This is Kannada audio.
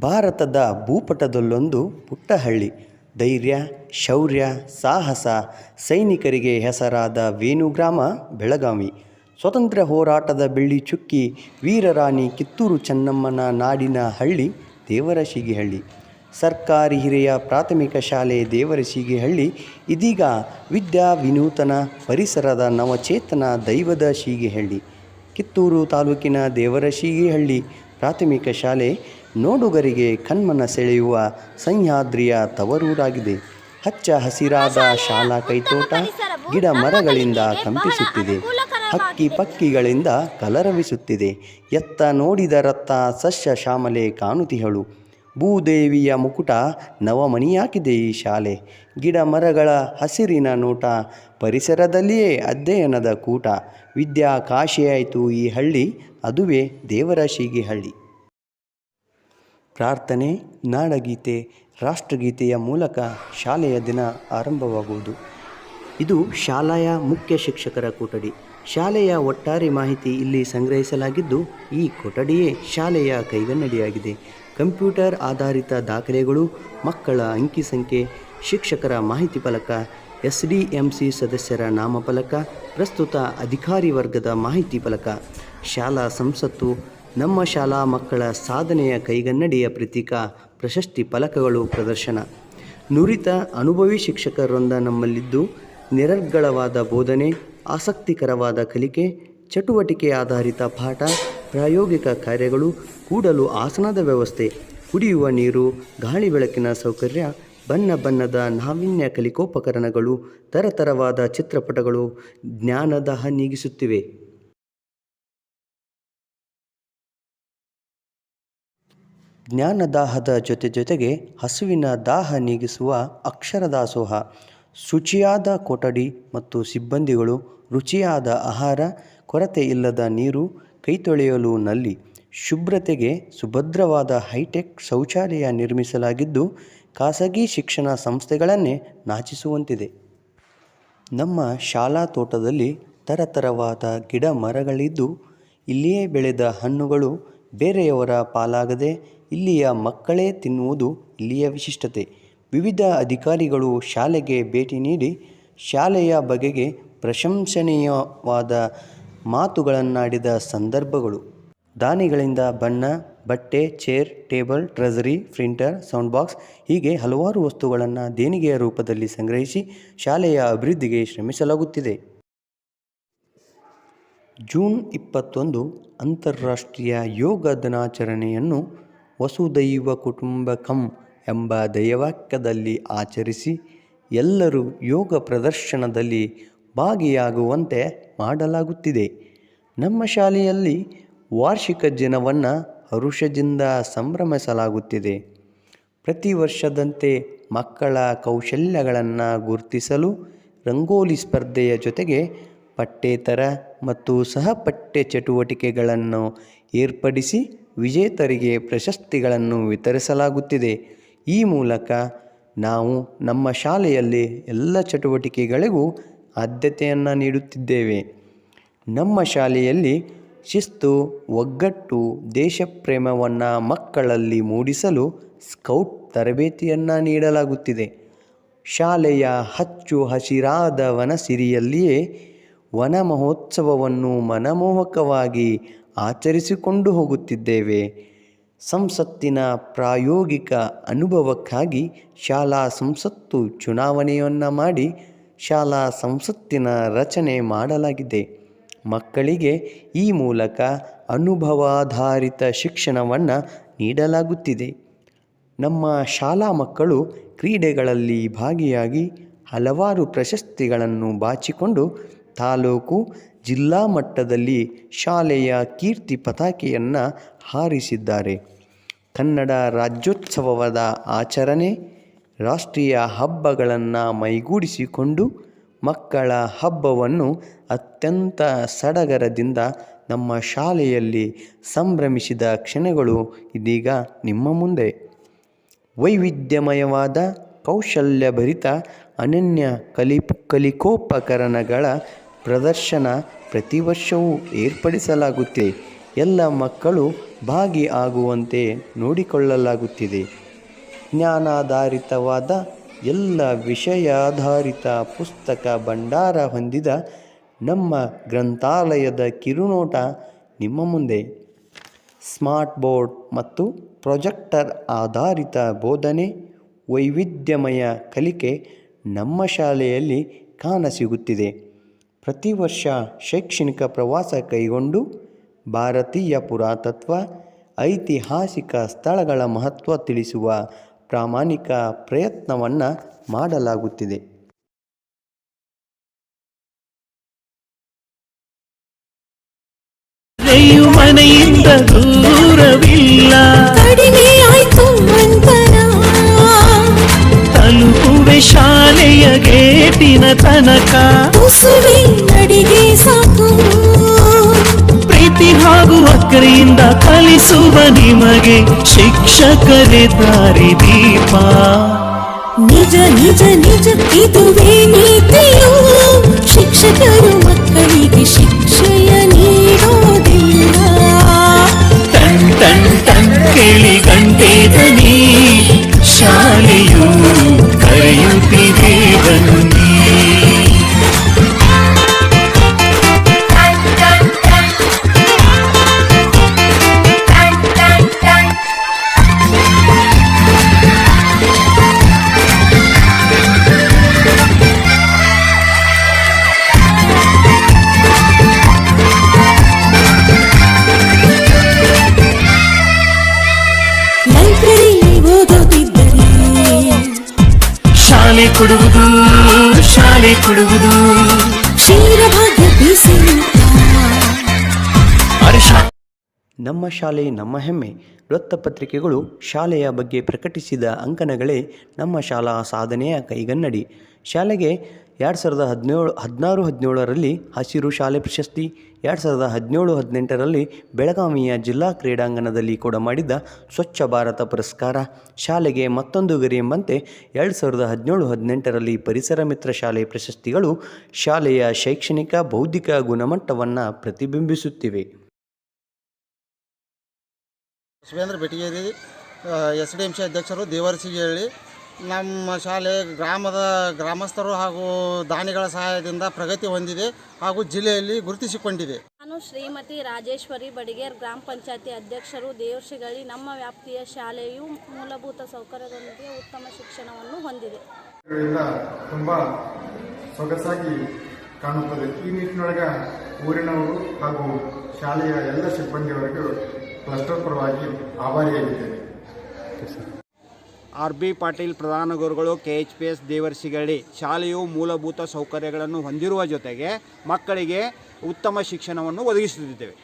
ಭಾರತದ ಭೂಪಟದಲ್ಲೊಂದು ಪುಟ್ಟಹಳ್ಳಿ ಧೈರ್ಯ, ಶೌರ್ಯ, ಸಾಹಸ, ಸೈನಿಕರಿಗೆ ಹೆಸರಾದ ವೇಣು ಗ್ರಾಮ ಬೆಳಗಾವಿ. ಸ್ವತಂತ್ರ ಹೋರಾಟದ ಬೆಳ್ಳಿ ಚುಕ್ಕಿ ವೀರರಾಣಿ ಕಿತ್ತೂರು ಚೆನ್ನಮ್ಮನ ನಾಡಿನ ಹಳ್ಳಿ ದೇವರಶಿಗೆಹಳ್ಳಿ. ಸರ್ಕಾರಿ ಹಿರಿಯ ಪ್ರಾಥಮಿಕ ಶಾಲೆ ದೇವರಶಿಗೆಹಳ್ಳಿ. ಇದೀಗ ವಿದ್ಯಾ ವಿನೂತನ ಪರಿಸರದ ನವಚೇತನ ದೈವದ ಶೀಗೆಹಳ್ಳಿ. ಕಿತ್ತೂರು ತಾಲೂಕಿನ ದೇವರಶಿಗಿಹಳ್ಳಿ. ಪ್ರಾಥಮಿಕ ಶಾಲೆ ನೋಡುಗರಿಗೆ ಕಣ್ಮನ ಸೆಳೆಯುವ ಸಹ್ಯಾದ್ರಿಯ ತವರೂರಾಗಿದೆ. ಹಚ್ಚ ಹಸಿರಾದ ಶಾಲಾ ಕೈತೋಟ ಗಿಡ ಮರಗಳಿಂದ ಕಂಪಿಸುತ್ತಿದೆ. ಹಕ್ಕಿ ಪಕ್ಕಿಗಳಿಂದ ಕಲರವಿಸುತ್ತಿದೆ. ಎತ್ತ ನೋಡಿದ ರತ್ತ ಸಸ್ಯ ಶ್ಯಾಮಲೆ ಕಾಣುತಿಹಳು. ಭೂದೇವಿಯ ಮುಕುಟ ನವಮಣಿಯಾಗಿದೆ ಈ ಶಾಲೆ. ಗಿಡ ಮರಗಳ ಹಸಿರಿನ ನೋಟ ಪರಿಸರದಲ್ಲಿಯೇ ಅಧ್ಯಯನದ ಕೂಟ. ವಿದ್ಯಾ ಕಾಶಿಯಾಯಿತು ಈ ಹಳ್ಳಿ ಅದುವೇ ದೇವರ ಹಳ್ಳಿ. ಪ್ರಾರ್ಥನೆ, ನಾಡಗೀತೆ, ರಾಷ್ಟ್ರಗೀತೆಯ ಮೂಲಕ ಶಾಲೆಯ ದಿನ ಆರಂಭವಾಗುವುದು. ಇದು ಶಾಲೆಯ ಮುಖ್ಯ ಶಿಕ್ಷಕರ ಕೊಠಡಿ. ಶಾಲೆಯ ಒಟ್ಟಾರೆ ಮಾಹಿತಿ ಇಲ್ಲಿ ಸಂಗ್ರಹಿಸಲಾಗಿದ್ದು, ಈ ಕೊಠಡಿಯೇ ಶಾಲೆಯ ಕೈಗನ್ನಡಿಯಾಗಿದೆ. ಕಂಪ್ಯೂಟರ್ ಆಧಾರಿತ ದಾಖಲೆಗಳು, ಮಕ್ಕಳ ಅಂಕಿ ಸಂಖ್ಯೆ, ಶಿಕ್ಷಕರ ಮಾಹಿತಿ ಫಲಕ ಎಸ್ ಡಿ ಎಂ ಸಿ ಸದಸ್ಯರ ನಾಮಫಲಕ, ಪ್ರಸ್ತುತ ಅಧಿಕಾರಿ ವರ್ಗದ ಮಾಹಿತಿ ಫಲಕ. ಶಾಲಾ ಸಂಸತ್ತು, ನಮ್ಮ ಶಾಲಾ ಮಕ್ಕಳ ಸಾಧನೆಯ ಕೈಗನ್ನಡಿಯ ಪ್ರತೀಕ, ಪ್ರಶಸ್ತಿ ಫಲಕಗಳು ಪ್ರದರ್ಶನ. ನುರಿತ, ಅನುಭವಿ ಶಿಕ್ಷಕರೊಂದ ನಮ್ಮಲ್ಲಿದ್ದು, ನಿರರ್ಗಳವಾದ ಬೋಧನೆ, ಆಸಕ್ತಿಕರವಾದ ಕಲಿಕೆ, ಚಟುವಟಿಕೆ ಆಧಾರಿತ ಪಾಠ, ಪ್ರಾಯೋಗಿಕ ಕಾರ್ಯಗಳು ಕೂಡಲು ಆಸನದ ವ್ಯವಸ್ಥೆ. ಕುಡಿಯುವ ನೀರು, ಗಾಳಿ ಬೆಳಕಿನ ಸೌಕರ್ಯ, ಬಣ್ಣ ಬಣ್ಣದ ನಾವೀನ್ಯ ಕಲಿಕೋಪಕರಣಗಳು, ತರತರವಾದ ಚಿತ್ರಪಟಗಳು ಜ್ಞಾನದಹ ನೀಗಿಸುತ್ತಿವೆ. ಜ್ಞಾನದಾಹದ ಜೊತೆ ಜೊತೆಗೆ ಹಸುವಿನ ದಾಹ ನೀಗಿಸುವ ಅಕ್ಷರದಾಸೋಹ, ಶುಚಿಯಾದ ಕೊಠಡಿ ಮತ್ತು ಸಿಬ್ಬಂದಿಗಳು, ರುಚಿಯಾದ ಆಹಾರ, ಕೊರತೆ ಇಲ್ಲದ ನೀರು, ಕೈತೊಳೆಯಲು ನಲ್ಲಿ, ಶುಭ್ರತೆಗೆ ಸುಭದ್ರವಾದ ಹೈಟೆಕ್ ಶೌಚಾಲಯ ನಿರ್ಮಿಸಲಾಗಿದ್ದು ಖಾಸಗಿ ಶಿಕ್ಷಣ ಸಂಸ್ಥೆಗಳನ್ನೇ ನಾಚಿಸುವಂತಿದೆ. ನಮ್ಮ ಶಾಲಾ ತೋಟದಲ್ಲಿ ತರತರವಾದ ಗಿಡ ಮರಗಳಿದ್ದು ಇಲ್ಲಿಯೇ ಬೆಳೆದ ಹಣ್ಣುಗಳು ಬೇರೆಯವರ ಪಾಲಾಗದೆ ಇಲ್ಲಿಯ ಮಕ್ಕಳೇ ತಿನ್ನುವುದು ಇಲ್ಲಿಯ ವಿಶಿಷ್ಟತೆ. ವಿವಿಧ ಅಧಿಕಾರಿಗಳು ಶಾಲೆಗೆ ಭೇಟಿ ನೀಡಿ ಶಾಲೆಯ ಬಗೆಗೆ ಪ್ರಶಂಸನೀಯವಾದ ಮಾತುಗಳನ್ನಾಡಿದ ಸಂದರ್ಭಗಳು. ದಾನಿಗಳಿಂದ ಬಣ್ಣ, ಬಟ್ಟೆ, chair, table, treasury, printer, sound box ಹೀಗೆ ಹಲವಾರು ವಸ್ತುಗಳನ್ನು ದೇಣಿಗೆಯ ರೂಪದಲ್ಲಿ ಸಂಗ್ರಹಿಸಿ ಶಾಲೆಯ ಅಭಿವೃದ್ಧಿಗೆ ಶ್ರಮಿಸಲಾಗುತ್ತಿದೆ. ಜೂನ್ ಇಪ್ಪತ್ತೊಂದು ಅಂತಾರಾಷ್ಟ್ರೀಯ ಯೋಗ ದಿನಾಚರಣೆಯನ್ನು ವಸುದೈವ ಕುಟುಂಬಕಂ ಎಂಬ ದೈವಾಕ್ಯದಲ್ಲಿ ಆಚರಿಸಿ ಎಲ್ಲರೂ ಯೋಗ ಪ್ರದರ್ಶನದಲ್ಲಿ ಭಾಗಿಯಾಗುವಂತೆ ಮಾಡಲಾಗುತ್ತಿದೆ. ನಮ್ಮ ಶಾಲೆಯಲ್ಲಿ ವಾರ್ಷಿಕ ದಿನವನ್ನು ಹರುಷದಿಂದ ಸಂಭ್ರಮಿಸಲಾಗುತ್ತಿದೆ. ಪ್ರತಿ ವರ್ಷದಂತೆ ಮಕ್ಕಳ ಕೌಶಲ್ಯಗಳನ್ನು ಗುರುತಿಸಲು ರಂಗೋಲಿ ಸ್ಪರ್ಧೆಯ ಜೊತೆಗೆ ಪಠ್ಯೇತರ ಮತ್ತು ಸಹ ಪಠ್ಯ ಚಟುವಟಿಕೆಗಳನ್ನು ಏರ್ಪಡಿಸಿ ವಿಜೇತರಿಗೆ ಪ್ರಶಸ್ತಿಗಳನ್ನು ವಿತರಿಸಲಾಗುತ್ತಿದೆ. ಈ ಮೂಲಕ ನಾವು ನಮ್ಮ ಶಾಲೆಯಲ್ಲಿ ಎಲ್ಲ ಚಟುವಟಿಕೆಗಳಿಗೂ ಆದ್ಯತೆಯನ್ನು ನೀಡುತ್ತಿದ್ದೇವೆ. ನಮ್ಮ ಶಾಲೆಯಲ್ಲಿ ಶಿಸ್ತು, ಒಗ್ಗಟ್ಟು, ದೇಶಪ್ರೇಮವನ್ನು ಮಕ್ಕಳಲ್ಲಿ ಮೂಡಿಸಲು ಸ್ಕೌಟ್ ತರಬೇತಿಯನ್ನು ನೀಡಲಾಗುತ್ತಿದೆ. ಶಾಲೆಯ ಹಚ್ಚು ಹಸಿರಾದ ವನಸಿರಿಯಲ್ಲಿಯೇ ವನ ಮಹೋತ್ಸವವನ್ನು ಮನಮೋಹಕವಾಗಿ ಆಚರಿಸಿಕೊಂಡು ಹೋಗುತ್ತಿದ್ದೇವೆ. ಸಂಸತ್ತಿನ ಪ್ರಾಯೋಗಿಕ ಅನುಭವಕ್ಕಾಗಿ ಶಾಲಾ ಸಂಸತ್ತು ಚುನಾವಣೆಯನ್ನು ಮಾಡಿ ಶಾಲಾ ಸಂಸತ್ತಿನ ರಚನೆ ಮಾಡಲಾಗಿದೆ. ಮಕ್ಕಳಿಗೆ ಈ ಮೂಲಕ ಅನುಭವಾಧಾರಿತ ಶಿಕ್ಷಣವನ್ನು ನೀಡಲಾಗುತ್ತಿದೆ. ನಮ್ಮ ಶಾಲಾ ಮಕ್ಕಳು ಕ್ರೀಡೆಗಳಲ್ಲಿ ಭಾಗಿಯಾಗಿ ಹಲವಾರು ಪ್ರಶಸ್ತಿಗಳನ್ನು ಬಾಚಿಕೊಂಡು ತಾಲೂಕು ಜಿಲ್ಲಾ ಮಟ್ಟದಲ್ಲಿ ಶಾಲೆಯ ಕೀರ್ತಿ ಪತಾಕೆಯನ್ನು ಹಾರಿಸಿದ್ದಾರೆ. ಕನ್ನಡ ರಾಜ್ಯೋತ್ಸವದ ಆಚರಣೆ, ರಾಷ್ಟ್ರೀಯ ಹಬ್ಬಗಳನ್ನು ಮೈಗೂಡಿಸಿಕೊಂಡು ಮಕ್ಕಳ ಹಬ್ಬವನ್ನು ಅತ್ಯಂತ ಸಡಗರದಿಂದ ನಮ್ಮ ಶಾಲೆಯಲ್ಲಿ ಸಂಭ್ರಮಿಸಿದ ಕ್ಷಣಗಳು ಇದೀಗ ನಿಮ್ಮ ಮುಂದೆ. ವೈವಿಧ್ಯಮಯವಾದ, ಕೌಶಲ್ಯಭರಿತ, ಅನನ್ಯ ಕಲಿ ಕಲಿಕೋಪಕರಣಗಳ ಪ್ರದರ್ಶನ ಪ್ರತಿ ವರ್ಷವೂ ಏರ್ಪಡಿಸಲಾಗುತ್ತಿದೆ ಎಲ್ಲ ಮಕ್ಕಳು ಭಾಗಿ ಆಗುವಂತೆ ನೋಡಿಕೊಳ್ಳಲಾಗುತ್ತಿದೆ. ಜ್ಞಾನಾಧಾರಿತವಾದ ಎಲ್ಲ ವಿಷಯಾಧಾರಿತ ಪುಸ್ತಕ ಭಂಡಾರ ಹೊಂದಿದ ನಮ್ಮ ಗ್ರಂಥಾಲಯದ ಕಿರುನೋಟ ನಿಮ್ಮ ಮುಂದೆ. ಸ್ಮಾರ್ಟ್ ಬೋರ್ಡ್ ಮತ್ತು ಪ್ರೊಜೆಕ್ಟರ್ ಆಧಾರಿತ ಬೋಧನೆ, ವೈವಿಧ್ಯಮಯ ಕಲಿಕೆ ನಮ್ಮ ಶಾಲೆಯಲ್ಲಿ ಕಾಣಸಿಗುತ್ತಿದೆ. ಪ್ರತಿ ವರ್ಷ ಶೈಕ್ಷಣಿಕ ಪ್ರವಾಸ ಕೈಗೊಂಡು ಭಾರತೀಯ ಪುರಾತತ್ವ, ಐತಿಹಾಸಿಕ ಸ್ಥಳಗಳ ಮಹತ್ವ ತಿಳಿಸುವ ಪ್ರಾಮಾಣಿಕ ಪ್ರಯತ್ನವನ್ನು ಮಾಡಲಾಗುತ್ತಿದೆ. ಮನೆಯಿಂದ ದೂರವಿಲ್ಲ. ಶಾಲೆಯ ಗೇಟಿನ ತನಕ. ಉಸಿರಿ ನಡಿಗೆ ಸಾಕು. ಪ್ರೀತಿ ಹಾಗೂ ಅಕ್ಕರೆಯಿಂದ ಕಲಿಸುವ ನಿಮಗೆ ಶಿಕ್ಷಕರೇ ದಾರಿ ದೀಪ. ನಿಜ ನಿಜ ನಿಜ ಇದುವೇ ನೀತಿಯು. ಶಿಕ್ಷಕರು ಶಾಲೆ ಕೊಡುವುದು. ನಮ್ಮ ಶಾಲೆ ನಮ್ಮ ಹೆಮ್ಮೆ. ವೃತ್ತಪತ್ರಿಕೆಗಳು ಶಾಲೆಯ ಬಗ್ಗೆ ಪ್ರಕಟಿಸಿದ ಅಂಕಣಗಳೇ ನಮ್ಮ ಶಾಲಾ ಸಾಧನೆಯ ಕೈಗನ್ನಡಿ. ಶಾಲೆಗೆ ಎರಡು ಸಾವಿರದ ಹದಿನೇಳು ಹದಿನಾರು ಹದಿನೇಳರಲ್ಲಿ ಹಸಿರು ಶಾಲೆ ಪ್ರಶಸ್ತಿ ಎರಡು ಸಾವಿರದ ಹದಿನೇಳು, ಹದಿನೆಂಟರಲ್ಲಿ ಬೆಳಗಾವಿಯ ಜಿಲ್ಲಾ ಕ್ರೀಡಾಂಗಣದಲ್ಲಿ ಕೂಡ ಮಾಡಿದ್ದ ಸ್ವಚ್ಛ ಭಾರತ ಪುರಸ್ಕಾರ. ಶಾಲೆಗೆ ಮತ್ತೊಂದು ಗರಿ ಎಂಬಂತೆ ಎರಡು ಸಾವಿರದ ಹದಿನೇಳು, ಹದಿನೆಂಟರಲ್ಲಿ ಪರಿಸರ ಮಿತ್ರ ಶಾಲೆ ಪ್ರಶಸ್ತಿಗಳು ಶಾಲೆಯ ಶೈಕ್ಷಣಿಕ, ಬೌದ್ಧಿಕ ಗುಣಮಟ್ಟವನ್ನು ಪ್ರತಿಬಿಂಬಿಸುತ್ತಿವೆ. Shivendra Betageri S D M C ಅಧ್ಯಕ್ಷರು ದೇವರಸಿಗೆ ಹೇಳಿ ನಮ್ಮ ಶಾಲೆ ಗ್ರಾಮದ ಗ್ರಾಮಸ್ಥರು ಹಾಗೂ ದಾನಿಗಳ ಸಹಾಯದಿಂದ ಪ್ರಗತಿ ಹೊಂದಿದೆ ಹಾಗೂ ಜಿಲ್ಲೆಯಲ್ಲಿ ಗುರುತಿಸಿಕೊಂಡಿದೆ. ನಾನು ಶ್ರೀಮತಿ ರಾಜೇಶ್ವರಿ ಬಡಿಗೇರ್ ಗ್ರಾಮ ಪಂಚಾಯತಿ ಅಧ್ಯಕ್ಷರು ದೇವಶ್ರೀಗಳಿ ನಮ್ಮ ವ್ಯಾಪ್ತಿಯ ಶಾಲೆಯು ಮೂಲಭೂತ ಸೌಕರ್ಯದೊಂದಿಗೆ ಉತ್ತಮ ಶಿಕ್ಷಣವನ್ನು ಹೊಂದಿದೆ. ತುಂಬಾ ಸೊಗಸಾಗಿ ಕಾಣುತ್ತದೆ. ಈ ನಿಟ್ಟಿನೊಳಗೆ ಊರಿನವರು ಹಾಗೂ ಶಾಲೆಯ ಎಲ್ಲ ಸಿಬ್ಬಂದಿಯವರಿಗೂ ಕ್ಲಸ್ಟರ್ ಪರವಾಗಿ ಆಭಾರಿಯಾಗಿದ್ದೇನೆ ಆರ್ ಬಿ ಪಾಟೀಲ್ ಪ್ರಧಾನ ಗುರುಗಳು ಕೆ ಎಚ್ ಪಿ ಎಸ್ ದೇವರ್ಸಿಗಳಿ ಶಾಲೆಯು ಮೂಲಭೂತ ಸೌಕರ್ಯಗಳನ್ನು ಹೊಂದಿರುವ ಜೊತೆಗೆ ಮಕ್ಕಳಿಗೆ ಉತ್ತಮ ಶಿಕ್ಷಣವನ್ನು ಒದಗಿಸುತ್ತಿದ್ದೇವೆ.